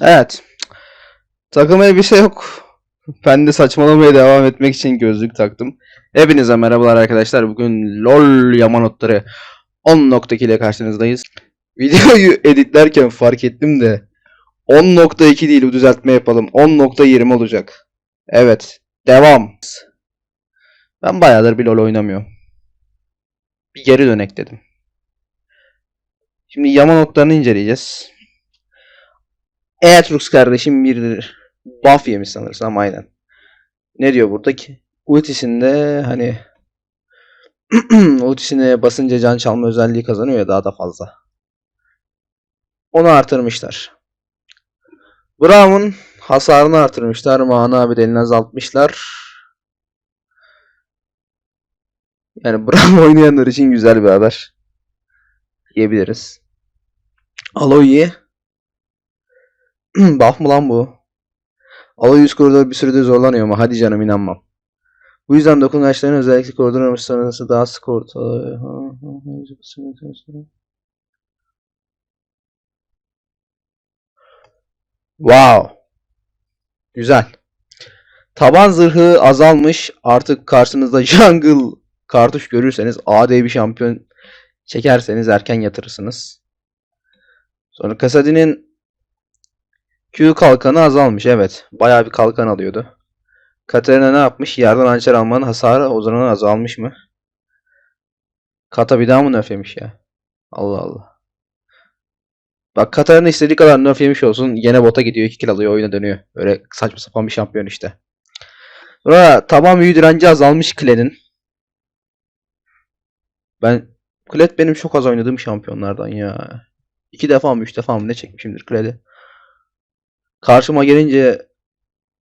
Evet. Takım elbise yok. Ben de saçmalamaya devam etmek için gözlük taktım. Hepinize merhabalar arkadaşlar. Bugün LOL Yamanotları 10.2 ile karşınızdayız. Videoyu editlerken fark ettim de 10.2 değil düzeltme yapalım. 10.20 olacak. Evet. Devam. Ben bayağıdır bir LOL oynamıyorum. Bir geri dönek dedim. Şimdi Yamanotlarını inceleyeceğiz. Eatrux kardeşim bir buff yemiş sanırsam aynen. Ne diyor burada ki? Ultisinde hani ultisine basınca can çalma özelliği kazanıyor ya daha da fazla. Onu artırmışlar. Braum'un hasarını artırmışlar. Mana bedelini azaltmışlar. Yani Braum oynayanlar için güzel bir haber. Diyebiliriz. Aloy'i Buff mı lan bu? Aloy yüz koridor bir sürede zorlanıyor ama hadi canım inanmam. Bu yüzden dokungaçların özellikle koridor arası daha sık ortalıyor. Wow. Güzel. Taban zırhı azalmış. Artık karşınızda jungle kartuş görürseniz AD bir şampiyon çekerseniz erken yatırırsınız. Sonra Kasadi'nin Q kalkanı azalmış evet. Bayağı bir kalkan alıyordu. Katarina ne yapmış? Yerden hançer almanın hasarı o zaman azalmış mı? Kata bir daha mı nerf yemiş ya? Allah Allah. Bak Katarina istediği kadar nerf yemiş olsun. Yine bota gidiyor. 2 kill alıyor. Oyuna dönüyor. Öyle saçma sapan bir şampiyon işte. Sonra taban büyü direnci azalmış Kled'in. Ben Kled benim çok az oynadığım şampiyonlardan ya. İki defa mı üç defa mı ne çekmişimdir Kled'i. Karşıma gelince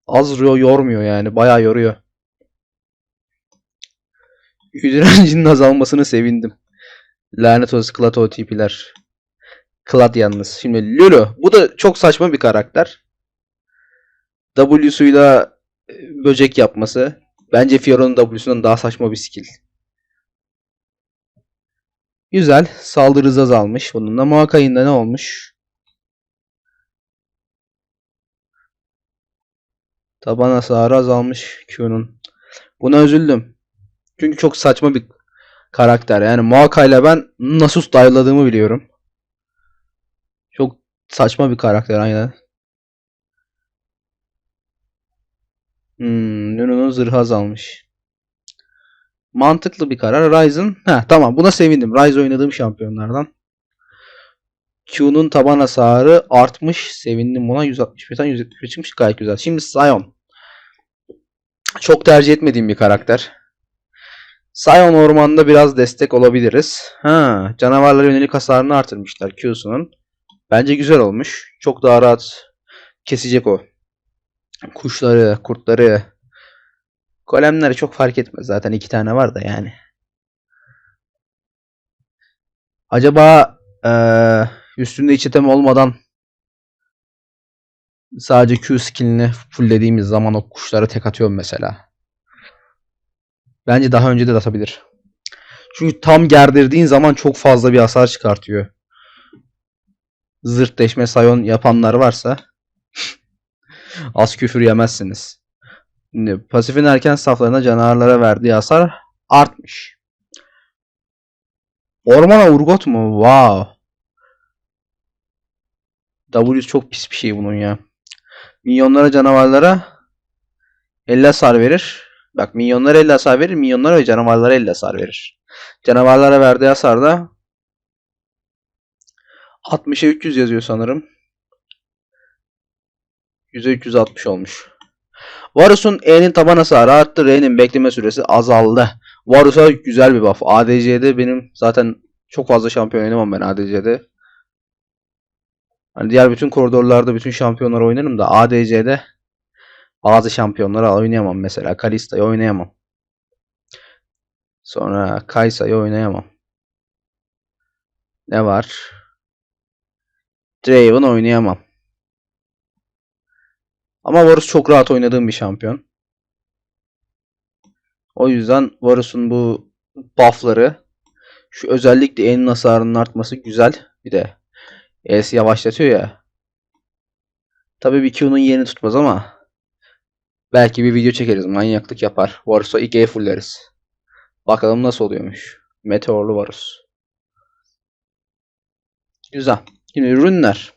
az yormuyor yani. Bayağı yoruyor. Direncinin azalmasını sevindim. Lanet olsun Klat OTP'ler. Klat yalnız. Şimdi Lulu. Bu da çok saçma bir karakter. W'suyla e, böcek yapması. Bence Fiora'nın W'sundan daha saçma bir skill. Güzel. Saldırı hızı azalmış. Bunun da Maokai'nde ne olmuş? Taban hasarı azalmış Q'nun. Buna üzüldüm. Çünkü çok saçma bir karakter. Yani Maokai ile ben Nasus dive'ladığımı biliyorum. Çok saçma bir karakter aynen. Hmm, Nunu'nun zırhı azalmış. Mantıklı bir karar. Ryzen. Heh, tamam buna sevindim. Ryze oynadığım şampiyonlardan. Q'nun taban hasarı artmış. Sevindim buna. 161'den 171 çıkmış. Gayet güzel. Şimdi Sion. Çok tercih etmediğim bir karakter. Sion ormanında biraz destek olabiliriz. Ha, canavarlara yönelik hasarını artırmışlar Q'sunun. Bence güzel olmuş. Çok daha rahat kesecek o. Kuşları, kurtları. Golemleri çok fark etmez. Zaten iki tane var da yani. Acaba eee üstünde iç item olmadan sadece Q skillini fulllediğimiz zaman o kuşlara tek atıyorum mesela. Bence daha önce de atabilir. Çünkü tam gerdirdiğin zaman çok fazla bir hasar çıkartıyor. Zırt deşme sayon yapanlar varsa az küfür yemezsiniz. Pasifin erken saflarına canavarlara verdiği hasar artmış. Ormana Urgot mu? Wow. W çok pis bir şey bunun ya. Minyonlara canavarlara 50 hasar verir. Bak minyonlara 50 hasar verir. Minyonlara ve canavarlara 50 hasar verir. Canavarlara verdiği hasar da 60'a 300 yazıyor sanırım. 100'e 360 olmuş. Varus'un E'nin taban hasarı arttı. R'nin bekleme süresi azaldı. Varus'a güzel bir buff. ADC'de benim zaten çok fazla şampiyon oynamam ben ADC'de. Hani diğer bütün koridorlarda bütün şampiyonlar oynarım da ADC'de bazı şampiyonları oynayamam mesela. Kalista'yı oynayamam. Sonra Kaysa'yı oynayamam. Ne var? Draven oynayamam. Ama Varus çok rahat oynadığım bir şampiyon. O yüzden Varus'un bu buff'ları şu özellikle E'nin hasarının artması güzel. Bir de E'si yavaşlatıyor ya. Tabii bir Q'nun yerini tutmaz ama belki bir video çekeriz. Manyaklık yapar. Varus'a 2'ye fulleriz. Bakalım nasıl oluyormuş. Meteorlu Varus. Güzel. Yine ürünler.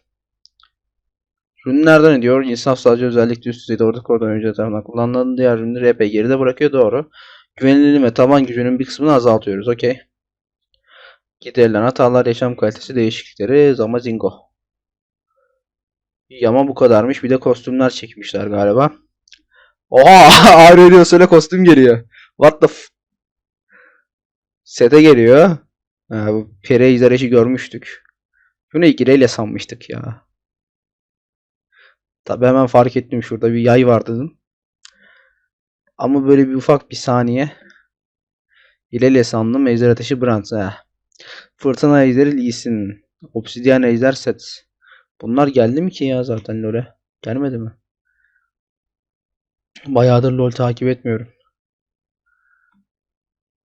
Ürünlerden ne diyor? İnsaf sadece özellikle üst düzeyde orta koridor oyuncu tarafından kullanılan diğer ürünleri epey geride bırakıyor. Doğru. Güvenilirliği ve taban gücünün bir kısmını azaltıyoruz. Okey. Giderilen hatalar, yaşam kalitesi değişiklikleri, Zamazingo. İyi ama bu kadarmış. Bir de kostümler çekmişler galiba. Oha! Ağrı söyle kostüm geliyor. What the f... Sete geliyor. Ha, bu Pere izareci görmüştük. Bunu ikileyle sanmıştık ya. Tabi hemen fark ettim şurada bir yay var dedim. Ama böyle bir ufak bir saniye. İleyle sandım. Ejder ateşi Brandt. Ha. Fırtına ejderi Lee Sin. Obsidian ejder Set. Bunlar geldi mi ki ya zaten LoL'e? Gelmedi mi? Bayağıdır LoL takip etmiyorum.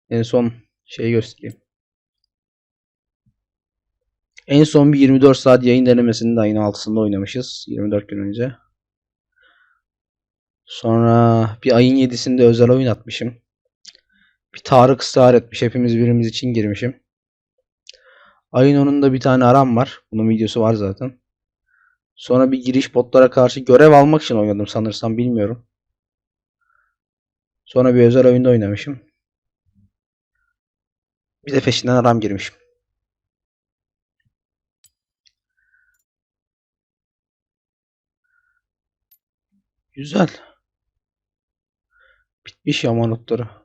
En son şeyi göstereyim. En son bir 24 saat yayın denemesini de ayın 6'sında oynamışız. 24 gün önce. Sonra bir ayın 7'sinde özel oyun atmışım. Bir Tarık ısrar etmiş. Hepimiz birimiz için girmişim. Ayın 10'unda bir tane aram var. Bunun videosu var zaten. Sonra bir giriş botlara karşı görev almak için oynadım sanırsam bilmiyorum. Sonra bir özel oyunda oynamışım. Bir de peşinden aram girmişim. Güzel. Bitmiş yaman otları.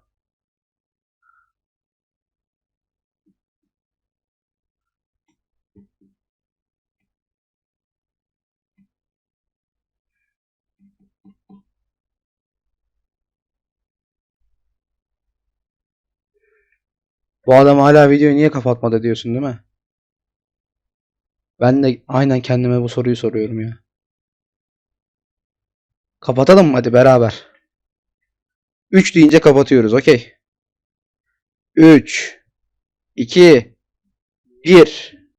Bu adam hala videoyu niye kapatmadı diyorsun değil mi? Ben de aynen kendime bu soruyu soruyorum ya. Kapatalım mı hadi beraber. 3 deyince kapatıyoruz. Okey. 3 2 1